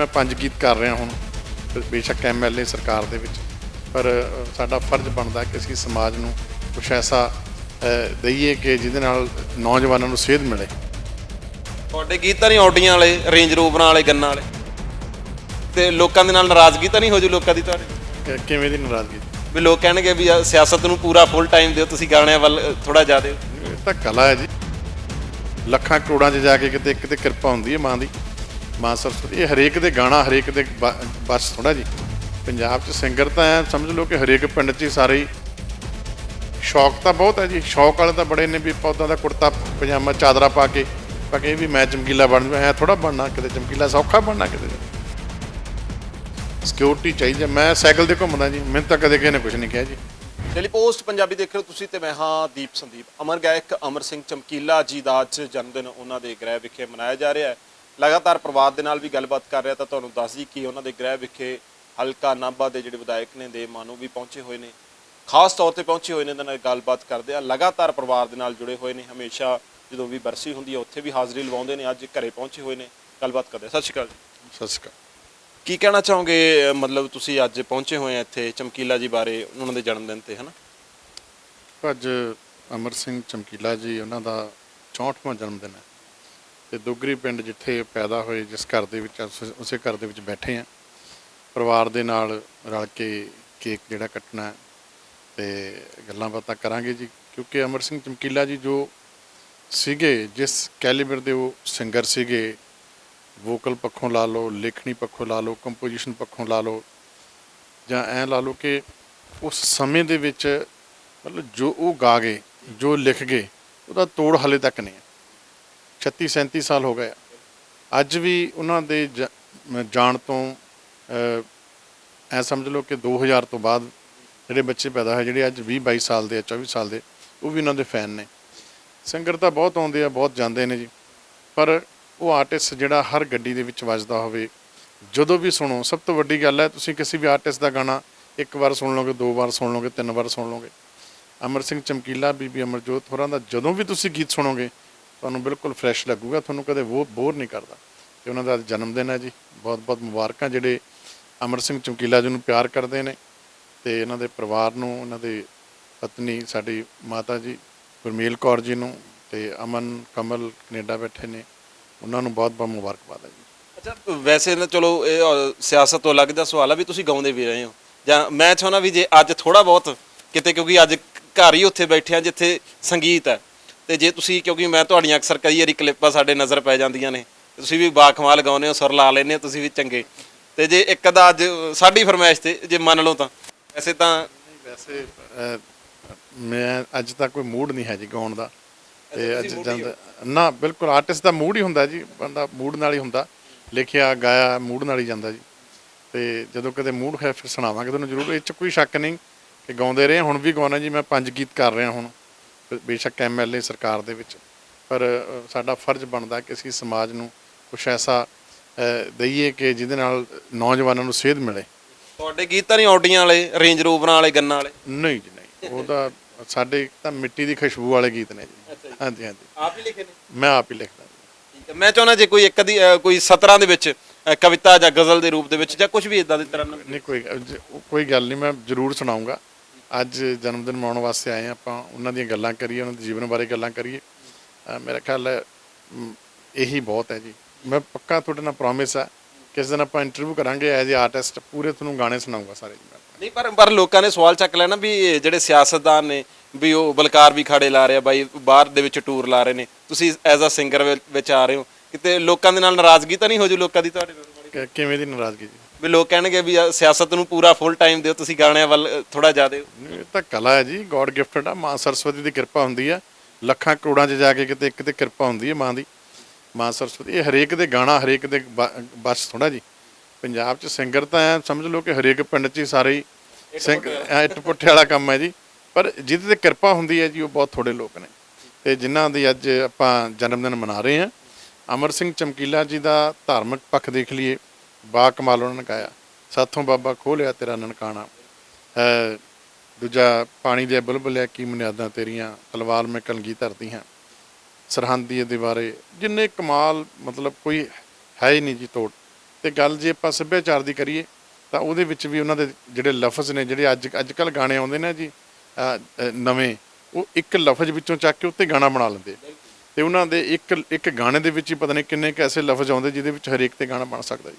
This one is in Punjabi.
ਮੈਂ ਪੰਜ ਗੀਤ ਕਰ ਰਿਹਾ ਹੁਣ ਬੇਸ਼ੱਕ ਐਮਐਲਏ ਸਰਕਾਰ ਦੇ ਵਿੱਚ। ਪਰ ਸਾਡਾ ਫਰਜ਼ ਬਣਦਾ ਕਿ ਅਸੀਂ ਸਮਾਜ ਨੂੰ ਕੁਛ ਐਸਾ ਦਈਏ ਕਿ ਜਿਹਦੇ ਨਾਲ ਨੌਜਵਾਨਾਂ ਨੂੰ ਸੇਧ ਮਿਲੇ। ਤੁਹਾਡੇ ਗੀਤ ਤਾਂ ਨਹੀਂ ਆਡੀਆਂ ਵਾਲੇ ਰੇਂਜ ਰੋਵਰਾਂ ਵਾਲੇ ਗੰਨਾਂ ਵਾਲੇ? ਤੇ ਲੋਕਾਂ ਦੇ ਨਾਲ ਨਾਰਾਜ਼ਗੀ ਤਾਂ ਨਹੀਂ ਹੋ ਜੂ ਲੋਕਾਂ ਦੀ ਤੁਹਾਡੇ? ਕਿਵੇਂ ਦੀ ਨਾਰਾਜ਼ਗੀ? ਵੀ ਲੋਕ ਕਹਿਣਗੇ ਵੀ ਸਿਆਸਤ ਨੂੰ ਪੂਰਾ ਫੁੱਲ ਟਾਈਮ ਦਿਓ ਤੁਸੀਂ ਗਾਣਿਆਂ ਵੱਲ ਥੋੜਾ ਜ਼ਿਆਦਾ ਇਹ ਤਾਂ ਕਲਾ ਹੈ ਜੀ। ਲੱਖਾਂ ਕਰੋੜਾਂ 'ਚ ਜਾ ਕੇ ਕਿਤੇ ਕਿਤੇ ਕਿਰਪਾ ਹੁੰਦੀ ਹੈ ਮਾਂ ਦੀ। ਮਾਂ ਸਰਸਵਤੀ ਇਹ ਹਰੇਕ ਦੇ ਗਾਣਾ, ਹਰੇਕ ਦੇ ਬਸ ਥੋੜਾ ਜੀ। ਪੰਜਾਬ 'ਚ ਸਿੰਗਰ ਤਾਂ ਐ, ਸਮਝ ਲਓ ਕਿ ਹਰੇਕ ਪਿੰਡ 'ਚ ਹੀ ਸਾਰੇ ਹੀ ਸ਼ੌਕ ਤਾਂ ਬਹੁਤ ਹੈ ਜੀ। ਸ਼ੌਕ ਵਾਲੇ ਤਾਂ ਬੜੇ ਨੇ ਵੀ ਪੌਦਾ ਦਾ ਕੁੜਤਾ, ਪਜਾਮਾ, ਚਾਦਰਾ ਪਾ ਕੇ ਪਾ ਕੇ ਵੀ ਮੈਂ ਚਮਕੀਲਾ ਬਣ ਜਾਵਾਂ ਐ ਥੋੜਾ ਬਣਨਾ, ਕਿਤੇ ਚਮਕੀਲਾ ਸੌਖਾ ਬਣਨਾ, ਕਿਤੇ ਸਿਕਿਉਰਿਟੀ ਚਾਹੀਦੀ ਹੈ। ਮੈਂ ਸਾਈਕਲ ਤੇ ਘੁੰਮਦਾ ਜੀ, ਮੈਨੂੰ ਤਾਂ ਕਦੇ ਕਿਸੇ ਨੇ ਕੁਝ ਨਹੀਂ ਕਿਹਾ ਜੀ। ਡੇਲੀ ਪੋਸਟ ਪੰਜਾਬੀ ਦੇਖ ਰਹੇ ਤੁਸੀਂ ਤੇ ਮੈਂ ਹਾਂ ਦੀਪ ਸੰਦੀਪ। ਅਮਰ ਗਾਇਕ ਅਮਰ ਸਿੰਘ ਚਮਕੀਲਾ ਜੀ ਦਾ ਅੱਜ ਜਨਮ ਦਿਨ ਉਹਨਾਂ ਦੇ ਗ੍ਰਹਿ ਵਿਖੇ ਮਨਾਇਆ ਜਾ ਰਿਹਾ ਹੈ। ਲਗਾਤਾਰ ਪਰਿਵਾਰ ਦੇ ਨਾਲ ਵੀ ਗੱਲਬਾਤ ਕਰ ਰਿਹਾ ਤਾਂ ਤੁਹਾਨੂੰ ਦੱਸ ਦਈ ਕਿ ਉਹਨਾਂ ਦੇ ਗ੍ਰਹਿ ਵਿਖੇ ਹਲਕਾ ਨਾਭਾ ਦੇ ਜਿਹੜੇ ਵਿਧਾਇਕ ਨੇ ਦੇ ਮਾਨੂ ਵੀ ਪਹੁੰਚੇ ਹੋਏ ਨੇ। ਖਾਸ ਤੌਰ ਤੇ ਪਹੁੰਚੇ ਹੋਏ ਨੇ ਇਹਨਾਂ ਨਾਲ ਗੱਲਬਾਤ ਕਰਦੇ ਆ। ਲਗਾਤਾਰ ਪਰਿਵਾਰ ਦੇ ਨਾਲ ਜੁੜੇ ਹੋਏ ਨੇ ਹਮੇਸ਼ਾ ਜਦੋਂ ਵੀ ਬਰਸੀ ਹੁੰਦੀ ਹੈ ਉੱਥੇ ਵੀ ਹਾਜ਼ਰੀ ਲਵਾਉਂਦੇ ਨੇ ਅੱਜ ਘਰੇ ਪਹੁੰਚੇ ਹੋਏ ਨੇ ਗੱਲਬਾਤ ਕਰਦੇ। ਸਤਿ ਸ਼੍ਰੀ ਅਕਾਲ ਸਤਿ ਸ਼੍ਰੀ ਅਕਾਲ। ਕੀ ਕਹਿਣਾ ਚਾਹੋਗੇ ਮਤਲਬ ਤੁਸੀਂ ਅੱਜ ਪਹੁੰਚੇ ਹੋਏ ਆ ਇੱਥੇ ਚਮਕੀਲਾ ਜੀ ਬਾਰੇ ਉਹਨਾਂ ਦੇ ਜਨਮ ਦਿਨ ਤੇ ਹਨਾ? ਅੱਜ ਅਮਰ ਸਿੰਘ ਚਮਕੀਲਾ ਜੀ ਉਹਨਾਂ ਦਾ 64ਵਾਂ ਜਨਮ ਦਿਨ ਹੈ। ਤੇ ਦੁਗਰੀ ਪਿੰਡ ਜਿੱਥੇ ਪੈਦਾ ਹੋਏ, ਜਿਸ ਘਰ ਦੇ ਵਿੱਚ ਉਸ- ਉਸੇ ਘਰ ਦੇ ਵਿੱਚ ਬੈਠੇ ਆ ਪਰਿਵਾਰ ਦੇ ਨਾਲ ਰਲ ਕੇ ਕੇਕ ਜਿਹੜਾ ਕੱਟਣਾ ਹੈ ਤੇ ਗੱਲਾਂ ਬਾਤਾਂ ਕਰਾਂਗੇ ਜੀ। ਕਿਉਂਕਿ ਅਮਰ ਸਿੰਘ ਚਮਕੀਲਾ ਜੀ ਜੋ ਸੀਗੇ, ਜਿਸ ਕੈਲੀਬਰ ਦੇ ਉਹ ਸਿੰਗਰ ਸੀਗੇ, ਵੋਕਲ ਪੱਖੋਂ ਲਾ ਲਓ, ਲੇਖਣੀ ਪੱਖੋਂ ਲਾ ਲਓ, ਕੰਪੋਜੀਸ਼ਨ ਪੱਖੋਂ ਲਾ ਲਓ, ਜਾਂ ਐ ਲਾ ਲਓ ਕਿ ਉਸ ਸਮੇਂ ਦੇ ਵਿੱਚ ਮਤਲਬ ਜੋ ਉਹ ਗਾ ਗਏ, ਜੋ ਲਿਖ ਗਏ, ਉਹਦਾ ਤੋੜ ਹਲੇ ਤੱਕ ਨਹੀਂ 36 37 ਸਾਲ ਹੋ ਗਏ ਆ। ਅੱਜ ਵੀ ਉਹਨਾਂ ਦੇ ਜ- ਜਾਣ ਤੋਂ ਅ, ਐ ਸਮਝ ਲਓ ਕਿ 2000 ਤੋਂ ਬਾਅਦ ਜਿਹੜੇ ਬੱਚੇ ਪੈਦਾ ਹੋਏ ਜਿਹੜੇ ਅੱਜ 20 22 ਸਾਲ ਦੇ ਆ 24 ਸਾਲ ਦੇ ਉਹ ਵੀ ਉਹਨਾਂ ਦੇ ਫੈਨ ਨੇ। ਸਿੰਗਰ ਤਾਂ ਬਹੁਤ ਆਉਂਦੇ ਆ ਬਹੁਤ ਜਾਂਦੇ ਨੇ ਜੀ। ਪਰ ਉਹ ਆਰਟਿਸਟ ਜਿਹੜਾ ਹਰ ਗੱਡੀ ਦੇ ਵਿੱਚ ਵੱਜਦਾ ਹੋਵੇ ਜਦੋਂ ਵੀ ਸੁਣੋ ਸਭ ਤੋਂ ਵੱਡੀ ਗੱਲ ਹੈ ਤੁਸੀਂ ਕਿਸੇ ਵੀ ਆਰਟਿਸਟ ਦਾ ਗਾਣਾ ਇੱਕ ਵਾਰ ਸੁਣ ਲਓਗੇ ਦੋ ਵਾਰ ਸੁਣ ਲਓਗੇ ਤਿੰਨ ਵਾਰ ਸੁਣ ਲਓਗੇ। ਅਮਰ ਸਿੰਘ ਚਮਕੀਲਾ ਬੀਬੀ ਅਮਰਜੋਤ ਹੋਰਾਂ ਦਾ ਜਦੋਂ ਵੀ ਤੁਸੀਂ ਗੀਤ ਸੁਣੋਗੇ ਤੁਹਾਨੂੰ ਬਿਲਕੁਲ ਫਰੈਸ਼ ਲੱਗੂਗਾ, ਤੁਹਾਨੂੰ ਕਦੇ ਉਹ ਬੋਰ ਨਹੀਂ ਕਰਦਾ। ਤੇ ਉਹਨਾਂ ਦਾ ਅੱਜ ਜਨਮ ਦਿਨ ਹੈ ਜੀ। ਬਹੁਤ ਬਹੁਤ ਮੁਬਾਰਕਾਂ ਜਿਹੜੇ ਅਮਰ ਸਿੰਘ ਚਮਕੀਲਾ ਜੀ ਨੂੰ ਪਿਆਰ ਕਰਦੇ ਨੇ ਤੇ ਇਹਨਾਂ ਦੇ ਪਰਿਵਾਰ ਨੂੰ ਉਹਨਾਂ ਦੇ ਪਤਨੀ ਸਾਡੀ ਮਾਤਾ ਜੀ, ਗੁਰਮੇਲ ਕੌਰ ਜੀ ਨੂੰ ਤੇ ਅਮਨ, ਕਮਲ ਕੈਨੇਡਾ ਬੈਠੇ ਨੇ। ਉਹਨਾਂ ਨੂੰ ਬਹੁਤ ਬਹੁਤ ਮੁਬਾਰਕਬਾਦ ਹੈ ਜੀ। ਅੱਛਾ, ਵੈਸੇ ਨਾ ਚਲੋ ਇਹ ਸਿਆਸਤ ਤੋਂ ਅਲੱਗ ਦਾ ਸਵਾਲ ਆ ਵੀ ਤੁਸੀਂ ਗਾਉਂਦੇ ਵੀ ਰਹੇ ਹੋ। ਜਾਂ ਮੈਂ ਚਾਹੁੰਦਾ ਵੀ ਜੇ ਅੱਜ ਥੋੜਾ ਬਹੁਤ ਕਿਤੇ, ਕਿਉਂਕਿ ਅੱਜ ਘਰ ਹੀ ਉੱਥੇ ਬੈਠੇ ਆ ਜਿੱਥੇ ਸੰਗੀਤ ਹੈ। ਤੇ ਜੇ ਤੁਸੀਂ ਕਿਉਂਕਿ ਮੈਂ ਤੁਹਾਡੀਆਂ ਅਕਸਰ ਕਈ ਵਾਰੀ ਕਲਿੱਪਾਂ ਸਾਡੇ ਨਜ਼ਰ ਪੈ ਜਾਂਦੀਆਂ ਨੇ ਤੁਸੀਂ ਵੀ ਬਾਖਮਾਲ ਗਾਉਂਦੇ ਹੋ ਸੁਰ ਲਾ ਲੈਂਦੇ ਹੋ ਤੁਸੀਂ ਵੀ ਚੰਗੇ। ਤੇ ਜੇ ਇੱਕ ਅੱਧਾ ਅੱਜ ਸਾਡੀ ਫਰਮਾਇਸ਼ ਤੇ ਜੇ ਮੰਨ ਲਓ ਤਾਂ ਵੈਸੇ ਤਾਂ ਵੈਸੇ ਮੈਂ ਅੱਜ ਤੱਕ ਕੋਈ ਮੂਡ ਨਹੀਂ ਹੈ ਜੀ ਗਾਉਣ ਦਾ। ਤੇ ਅੱਜ ਜਦ ਨਾ ਬਿਲਕੁਲ ਆਰਟਿਸਟ ਦਾ ਮੂਡ ਹੀ ਹੁੰਦਾ ਜੀ ਬੰਦਾ ਮੂਡ ਨਾਲ ਹੀ ਹੁੰਦਾ। ਲਿਖਿਆ ਗਾਇਆ ਮੂਡ ਨਾਲ ਹੀ ਜਾਂਦਾ ਜੀ। ਤੇ ਜਦੋਂ ਕਦੇ ਮੂਡ ਹੈ ਫਿਰ ਸੁਣਾਵਾਂਗੇ। ਤੁਹਾਨੂੰ ਜ਼ਰੂਰ ਇਹ ਚ ਕੋਈ ਸ਼ੱਕ ਨਹੀਂ ਕਿ ਗਾਉਂਦੇ ਰਹੇ ਹੁਣ ਵੀ ਗਾਉਣਾ ਜੀ ਮੈਂ ਪੰਜ ਗੀਤ ਕਰ ਰਿਹਾ ਹੁਣ। ਬੇਸ਼ੱਕ ਐਮਐਲਏ ਸਰਕਾਰ ਦੇ ਵਿੱਚ ਪਰ ਸਾਡਾ ਫਰਜ਼ ਬਣਦਾ ਕਿ ਅਸੀਂ ਸਮਾਜ ਨੂੰ ਕੁਛ ਐਸਾ ਦਈਏ ਕਿ ਜਿਹਦੇ ਨਾਲ ਨੌਜਵਾਨਾਂ ਨੂੰ ਸੇਧ ਮਿਲੇ। ਤੁਹਾਡੇ ਗੀਤ ਤਾਂ ਨਹੀਂ ਆਡੀਆਂ ਵਾਲੇ ਰੇਂਜ ਰੋਵਰਾਂ ਵਾਲੇ ਗੰਨਾਂ ਵਾਲੇ? ਨਹੀਂ ਜੀ ਨਹੀਂ। ਉਹਦਾ ਸਾਡੇ ਤਾਂ ਮਿੱਟੀ ਦੀ ਖੁਸ਼ਬੂ ਵਾਲੇ ਗੀਤ ਨੇ ਜੀ। ਹਾਂਜੀ ਹਾਂਜੀ। ਆਪ ਹੀ ਲਿਖੇ ਨੇ? ਮੈਂ ਆਪ ਹੀ ਲਿਖਦਾ। ਠੀਕ ਹੈ। ਮੈਂ ਚਾਹੁੰਦਾ ਜੇ ਕੋਈ ਇੱਕ ਦੀ ਕੋਈ ਸਤਰਾਂ ਦੇ ਵਿੱਚ ਕਵਿਤਾ ਜਾਂ ਗਜ਼ਲ ਦੇ ਰੂਪ ਦੇ ਵਿੱਚ ਜਾਂ ਕੁਝ ਵੀ ਇਦਾਂ ਦੀ ਤਰ੍ਹਾਂ ਨਹੀਂ ਕੋਈ ਕੋਈ ਗੱਲ ਨਹੀਂ ਮੈਂ ਜ਼ਰੂਰ ਸੁਣਾਉਂਗਾ ਅੱਜ ਜਨਮ ਦਿਨ ਮਨਾਉਣ ਵਾਸਤੇ ਆਏ ਆਪਾਂ ਉਹਨਾਂ ਦੀਆਂ ਗੱਲਾਂ ਕਰੀਏ ਉਹਨਾਂ ਦੇ ਜੀਵਨ ਬਾਰੇ ਗੱਲਾਂ ਕਰੀਏ। ਮੇਰਾ ਖਿਆਲ ਹੈ ਇਹੀ ਬਹੁਤ ਹੈ ਜੀ। ਮੈਂ ਪੱਕਾ ਤੁਹਾਡੇ ਨਾਲ ਪ੍ਰੋਮਿਸ ਹੈ ਕਿਸ ਦਿਨ ਆਪਾਂ ਇੰਟਰਵਿਊ ਕਰਾਂਗੇ ਐਜ਼ ਅ ਆਰਟਿਸਟ ਪੂਰੇ ਤੁਹਾਨੂੰ ਗਾਣੇ ਸੁਣਾਉਂਗਾ ਸਾਰੇ ਜੀ ਨਹੀਂ ਪਰ ਪਰ ਲੋਕਾਂ ਨੇ ਸਵਾਲ ਚੱਕ ਲੈਣਾ ਵੀ ਜਿਹੜੇ ਸਿਆਸਤਦਾਨ ਨੇ ਵੀ ਉਹ ਬਲਕਾਰ ਵੀ ਖਾੜੇ ਲਾ ਰਹੇ ਆ ਬਾਈ ਬਾਹਰ ਦੇ ਵਿੱਚ ਟੂਰ ਲਾ ਰਹੇ ਨੇ ਤੁਸੀਂ ਐਜ਼ ਅ ਸਿੰਗਰ ਵਿੱਚ ਆ ਰਹੇ ਹੋ। ਕਿਤੇ ਲੋਕਾਂ ਦੇ ਨਾਲ ਨਾਰਾਜ਼ਗੀ ਤਾਂ ਨਹੀਂ ਹੋ ਜੂ ਲੋਕਾਂ ਦੀ ਤੁਹਾਡੇ ਕਿਵੇਂ ਦੀ ਨਾਰਾਜ਼ਗੀ ਜੀ? ਵੀ ਲੋਕ ਕਹਿਣਗੇ ਵੀ ਸਿਆਸਤ ਨੂੰ ਪੂਰਾ ਫੁੱਲ ਟਾਈਮ ਦਿਓ ਤੁਸੀਂ ਗਾਣਿਆਂ ਵੱਲ ਥੋੜਾ ਜ਼ਿਆਦਾ ਨਹੀਂ, ਇਹ ਤਾਂ ਕਲਾ ਹੈ ਜੀ ਗੋਡ ਗਿਫਟਡ ਆ ਮਾਂ ਸਰਸਵਤੀ ਦੀ ਕਿਰਪਾ ਹੁੰਦੀ ਆ। ਲੱਖਾਂ ਕਰੋੜਾਂ 'ਚ ਜਾ ਕੇ ਕਿਤੇ ਕਿਤੇ ਕਿਰਪਾ ਹੁੰਦੀ ਹੈ ਮਾਂ ਦੀ। ਮਾਂ ਸਰਸਵਤੀ ਇਹ ਹਰੇਕ ਦੇ ਗਾਣਾ ਹਰੇਕ ਦੇ ਬ- ਬਸ ਥੋੜਾ ਜੀ। ਪੰਜਾਬ 'ਚ ਸਿੰਗਰ ਤਾਂ ਐ ਸਮਝ ਲਓ ਕਿ ਹਰੇਕ ਪਿੰਡ 'ਚ ਹੀ ਸਾਰੇ ਹੀ ਐ ਇੱਟ ਪੁੱਠੇ ਵਾਲਾ ਕੰਮ ਹੈ ਜੀ। ਪਰ ਜਿਹਦੇ ਤੇ ਕਿਰਪਾ ਹੁੰਦੀ ਹੈ ਜੀ ਉਹ ਬਹੁਤ ਥੋੜੇ ਲੋਕ ਨੇ। ਤੇ ਜਿਨ੍ਹਾਂ ਦੀ ਅੱਜ ਆਪਾਂ ਜਨਮ ਦਿਨ ਮਨਾ ਰਹੇ ਹਾਂ ਅਮਰ ਸਿੰਘ ਚਮਕੀਲਾ ਜੀ ਦਾ ਧਾਰਮਿਕ ਪੱਖ ਦੇਖ ਲਈਏ। ਬਾ ਕਮਾਲ ਉਹਨਾਂ ਨੇ ਗਾਇਆ। ਸਾਥੋਂ ਬਾਬਾ ਖੋਲਿਆ ਤੇਰਾ ਨਨਕਾਣਾ। ਦੂਜਾ ਪਾਣੀ ਦੇ ਬੁਲਬੁਲਿਆ ਕੀ ਮਨਿਆਦਾਂ ਤੇਰੀਆਂ, ਤਲਵਾਰ ਮੈਂ ਕਲਗੀ ਧਰਦੀ ਹਾਂ ਸਰਹੰਦੀ ਦੀਵਾਰੇ ਜਿੰਨੇ ਕਮਾਲ, ਮਤਲਬ ਕੋਈ ਹੈ ਹੀ ਨਹੀਂ ਜੀ ਤੋੜ। ਤੇ ਗੱਲ ਜੇ ਆਪਾਂ ਸੱਭਿਆਚਾਰ ਦੀ ਕਰੀਏ, ਤਾਂ ਉਹਦੇ ਵਿੱਚ ਵੀ ਉਹਨਾਂ ਦੇ ਜਿਹੜੇ ਲਫ਼ਜ਼ ਨੇ, ਜਿਹੜੇ ਅੱਜ ਅੱਜ ਕੱਲ ਗਾਣੇ ਆਉਂਦੇ ਨੇ ਜੀ ਨਵੇਂ, ਉਹ ਇੱਕ ਲਫ਼ਜ਼ ਵਿੱਚੋਂ ਚੱਕ ਕੇ ਉੱਤੇ ਗਾਣਾ ਬਣਾ ਲੈਂਦੇ ਤੇ ਉਹਨਾਂ ਦੇ ਇੱਕ ਇੱਕ ਗਾਣੇ ਦੇ ਵਿੱਚ ਹੀ ਪਤਾ ਨਹੀਂ ਕਿੰਨੇ ਕੁ ਐਸੇ ਲਫ਼ਜ਼ ਆਉਂਦੇ ਜਿਹਦੇ ਵਿੱਚ ਹਰੇਕ ਤੇ ਗਾਣਾ ਬਣ ਸਕਦਾ ਜੀ।